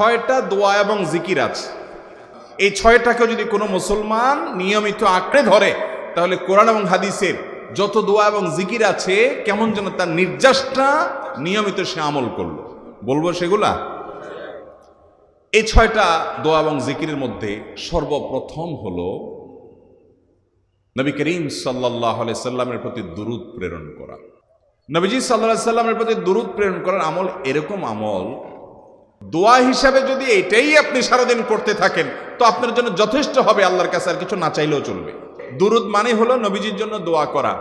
ছয়টা দোয়া এবং জিকির আছে। এই ছয়টাকে যদি কোনো মুসলমান নিয়মিত আঁকড়ে ধরে, তাহলে কোরআন এবং হাদিসের যত দোয়া এবং জিকির আছে, কেমন যেন তার নির্যাসটা নিয়মিত সে আমল করল। বলব সেগুলা? এই ছয়টা দোয়া এবং জিকিরের মধ্যে সর্বপ্রথম হলো, নবী করিম সাল্লাহ সাল্লামের প্রতি দুরুদ প্রেরণ করা। নবীজি সাল্লাহ সাল্লামের প্রতি দুরুদ প্রেরণ করার আমল এরকম আমল দোয়া হিসাবে যদি এটাই আপনি সারাদিন করতে থাকেন, তো আপনার জন্য যথেষ্ট হবে আল্লাহর কাছে, আর কিছু না চাইলেও চলবে। দুরুদ মানে হলো নবীজির জন্য দোয়া করা।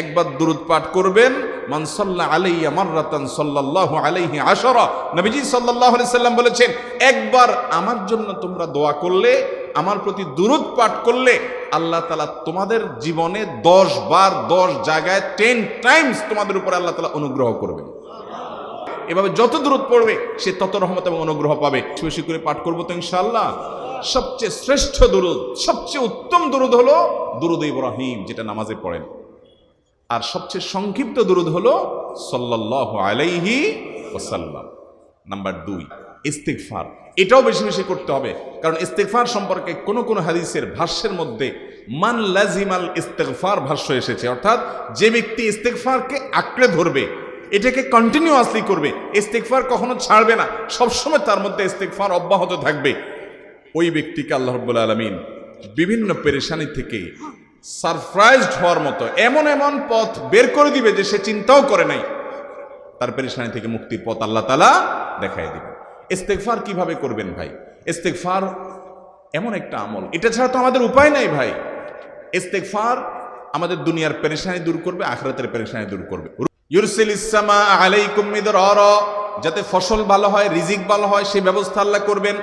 একবার দুরুদ পাঠ করবেন, মান সাল্লা আলাইয়া মাররাতান সাল্লাল্লাহু আলাইহি আশরা। নবীজি সাল্লাল্লাহু আলাইহি সাল্লাম বলেছেন, একবার আমার জন্য তোমরা দোয়া করলে, আমার প্রতি দুরুদ পাঠ করলে, আল্লাহ তালা তোমাদের জীবনে দশ বার দশ জায়গায় টেন টাইমস তোমাদের উপরে আল্লাহ তালা অনুগ্রহ করবেন। এভাবে যত দূরত পড়বে, সে তত রহমত এবং অনুগ্রহ পাবে। বেশি করে পাঠ করব তো ইনশাল্লাহ সবচেয়ে শ্রেষ্ঠ দুরুদ সবচেয়ে উত্তম দুরুদ হলো দুরুদ ইব্রাহিম, যেটা নামাজে পড়েন। আর সবচেয়ে সংক্ষিপ্ত দুরুদ হলো সাল্লাল্লাহু আলাইহি ওসাল্লাম নাম্বার দুই, ইস্তিগফার। এটাও বেশি বেশি করতে হবে, কারণ ইস্তেগফার সম্পর্কে কোন কোন হাদিসের ভাষ্যের মধ্যে মান লাজিমাল ইস্তেগফার ভাষ্য এসেছে। অর্থাৎ যে ব্যক্তি ইস্তেগফারকে আঁকড়ে ধরবে এটাকে কন্টিনিউয়াসলি করবে, ইস্তেগফার কখনো ছাড়বে না, সবসময় তার মধ্যে ইস্তেগফার অব্যাহত থাকবে। ওই ব্যক্তিকে আল্লাহ রব্বুল আলমিন বিভিন্ন পেরেশানি থেকে সারপ্রাইজড হওয়ার মতো এমন এমন পথ বের করে দিবে যে সে চিন্তাও করে নাই। তার পেরেশানি থেকে মুক্তির পথ আল্লাহ তালা দেখাই দিবেন। ইস্তেগফার কীভাবে করবেন ভাই? ইস্তেগফার এমন একটা আমল। এটা ছাড়া তো আমাদের উপায় নাই ভাই। ইস্তেগফার আমাদের দুনিয়ার পেরেশানি দূর করবে, আখরাতের পেরেশানি দূর করবে। ইউরসিল ইসলামা আলাইকুম মিদরারা, যাতে ফসল ভালো হয়, রিজিক ভালো হয় সেই ব্যবস্থা আল্লাহ করবেন।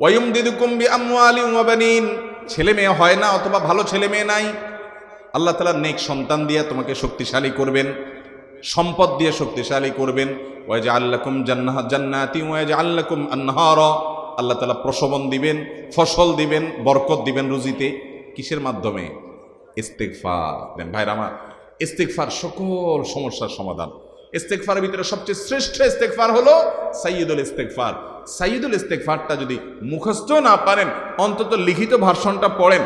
ওয়ুম দিদুকুম বি আমওয়ালি ওয়া বানিন, ছেলে মেয়ে হয় না অথবা ভালো ছেলে মেয়ে নাই। আল্লাহ তাআলা নেক সন্তান দিয়ে তোমাকে শক্তিশালী করবেন, সম্পদ দিয়ে শক্তিশালী করবেন। ওয়াজ আল্লাকুম জান্নাহ, জান্নাতি ওয়াজ আল্লাকুম আনহার। আল্লাহ তালা প্রসবন দিবেন, ফসল দিবেন, বরকত দিবেন রুজিতে। কিসের মাধ্যমে? ইস্তেকফার দেন ভাইরা আমার ইস্তেকফার সকল সমস্যার সমাধান। ইস্তেকফারের ভিতরে সবচেয়ে শ্রেষ্ঠ ইস্তেকফার হলো সাইয়দুল ইস্তেকফার সাইয়দুল ইস্তেকফারটা যদি মুখস্থ না পারেন, অন্তত লিখিত ভার্সনটা পড়েন।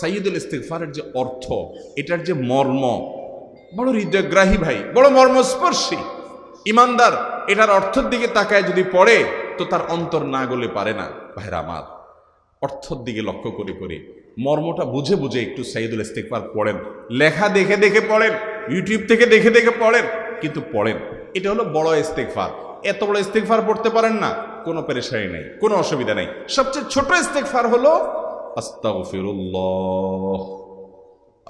সাইয়দুল ইস্তেকফারের যে অর্থ, এটার যে মর্ম, বড় হৃদয়গ্রাহী ভাই, বড় মর্মস্পর্শী। ইমানদার, এটার অর্থের দিকে তাকায় যদি পড়ে, তো তার অন্তর না গলে পারে না, ভাইরা আমার। অর্থর দিকে লক্ষ্য করে করে। মর্মটা বুঝে বুঝে একটু সাইদুল ইস্তেকবার পড়েন। লেখা দেখে দেখে পড়েন ইউটিউব থেকে দেখে দেখে পড়েন, কিন্তু পড়েন। এটা হলো বড় ইস্তেকফার। এত বড় ইস্তেকফার পড়তে পারেন না, কোনো পেরেশানি নেই, কোনো অসুবিধা নেই। সবচেয়ে ছোট ইস্তেকফার হলো, আস্তাগফিরুল্লাহ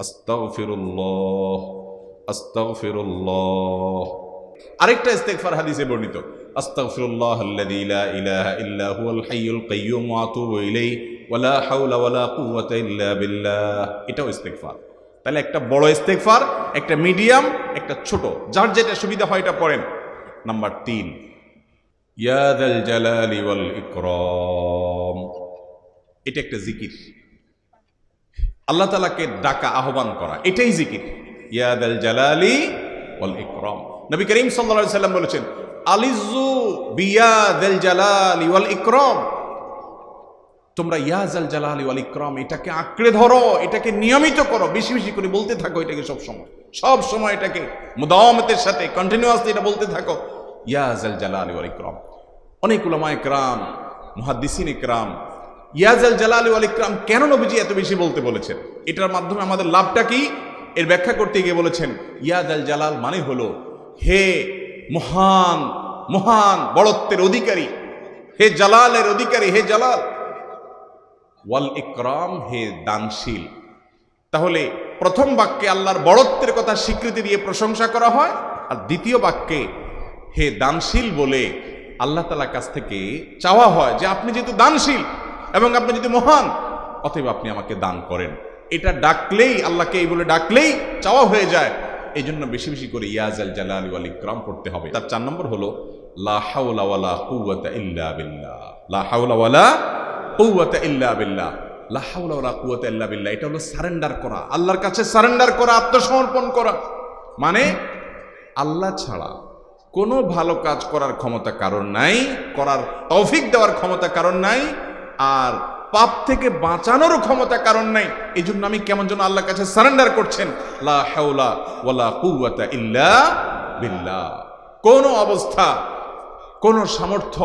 আস্তাগফিরুল্লাহ আস্তাগফিরুল্লাহ। আরেকটা ইস্তেগফার হাদিসে বর্ণিত, আস্তাগফিরুল্লাহ আল্লাযী লা ইলাহা ইল্লা হুয়াল হাইয়ুল কাইয়্যুম ওয়া আতুবু ইলাইহি। ওয়ালা হাওলা ওয়ালা কুওয়াতা ইল্লা বিল্লাহ। এটাও ইস্তেগফার। তাহলে একটা বড় ইস্তেগফার, একটা মিডিয়াম, একটা ছোট। যার যেটা সুবিধা হয় এটা পড়েন। নাম্বার তিন, ইয়া দাল জালালি ওয়াল ইকরাম। এটা একটা জিকির। আল্লাহ তালাকে ডাকা, আহ্বান করা, এটাই জিকির। ইয়াদ আল জালালি ওয়াল ইকরাম। নবী করিম সাল্লাল্লাহু সাল্লাম বলেছেন আলিজু বিয়াদ আল জালালি ওয়াল ইকরাম। তোমরা ইয়াজ আল জালালি ওয়াল ইকরাম, এটাকে আঁকড়ে ধরো, এটাকে নিয়মিত করো, বেশি বেশি করে বলতে থাকো এটাকে সব সময়। সব সময় এটাকে মুদাওয়ামতের সাথে কন্টিনিউয়াসলি এটা বলতে থাকো। ইয়াজ আল ওয়াল ইকরাম। অনেক উলামা ইকরাম মুহাদ্দিসিন ইকরাম ইয়াজ আল জালালি ওয়াল ইকরাম কেন নবীজি এত বেশি বলতে বলেছেন? এটার মাধ্যমে আমাদের লাভটা কি? এর ব্যাখ্যা করতে গিয়ে বলেছেন ইয়াদ আল জালাল মানে হলো, হে মহান মহান বড়ত্বের অধিকারী, হে জালালের অধিকারী, হে জালাল ওয়াল ইকরাম, হে দানশীল। তাহলে প্রথম বাক্যে আল্লাহর বড়ত্বের কথা স্বীকৃতি দিয়ে প্রশংসা করা হয়, আর দ্বিতীয় বাক্যে হে দানশীল বলে আল্লাহ তালার কাছ থেকে চাওয়া হয় যে আপনি যেহেতু দানশীল এবং আপনি যদি মহান, অতএব আপনি আমাকে দান করেন। এটা ডাকলেই, আল্লাহকে এই বলে ডাকলেই চাওয়া হয়ে যায়। এই জন্য বেশি বেশি করে ইয়াজ আল জালাল আলী ইকরাম পড়তে হবে। তার চার নম্বর হলো, লা হাওলা ওয়ালা কুওয়াতা ইল্লা বিল্লাহ। লা কুওয়াতা ইল্লা বিল্লাহ লা হাওলা ওয়ালা কুওয়াতা ইল্লা বিল্লাহ। এটা হলো সারেন্ডার করা। আল্লাহর কাছে সারেন্ডার করা, আত্মসমর্পণ করা। মানে আল্লাহ ছাড়া কোনো ভালো কাজ করার ক্ষমতা কারণ নাই, করার তৌফিক দেওয়ার ক্ষমতা কারণ নাই, আর পাপ থেকে বাঁচানোরও ক্ষমতা কারণ নাই। এই জন্য আমি কেমন যেন আল্লাহর কাছে সারেন্ডার করছেন। লা হাওলা ওয়ালা কুওয়াতা ইল্লা বিল্লাহ। কোন অবস্থা, কোন সামর্থ্য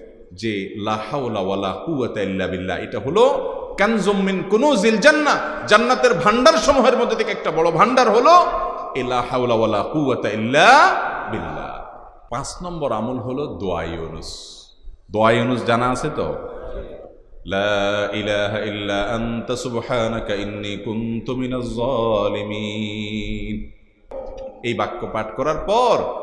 যে লাহাউলা এটা হলো কানজমিন কোনো জিল জান্না জান্নাতের ভান্ডার সমূহের মধ্যে থেকে একটা বড় ভান্ডার হলো এলাহাউলা কুয়াতা ইল্লা বিল্লা পাঁচ নম্বর আমল হলো দোয়াইনুস দোয়াইনুস জানা আছে তো? এই বাক্য পাঠ করার পর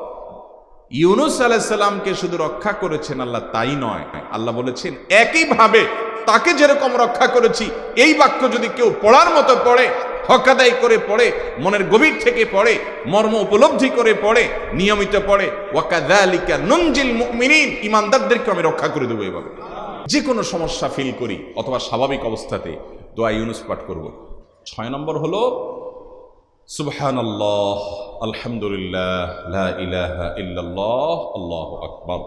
ইউনুস আলাইসাল্লামকে শুধু রক্ষা করেছেন আল্লাহ, তাই নয়। আল্লাহ বলেছেন, একইভাবে তাকে যেরকম রক্ষা করেছি, এই বাক্য যদি কেউ পড়ার মতো পড়ে, হকাদাই করে পড়ে, মনের গভীর থেকে পড়ে, মর্ম উপলব্ধি করে পড়ে, নিয়মিত পড়ে ওয়াকাদালিকা নঞ্জিল মুমিনিন ইমানদারদেরকে আমি রক্ষা করে দেবো এভাবে। যে কোনো সমস্যা ফিল করি, অথবা স্বাভাবিক অবস্থাতে দোয়া ইউনুস পাঠ করব। ছয় নম্বর হলো সুবহান আল্লাহ আলহামদুলিল্লাহ লা ইলাহা ইল্লাল্লাহ আল্লাহু আকবার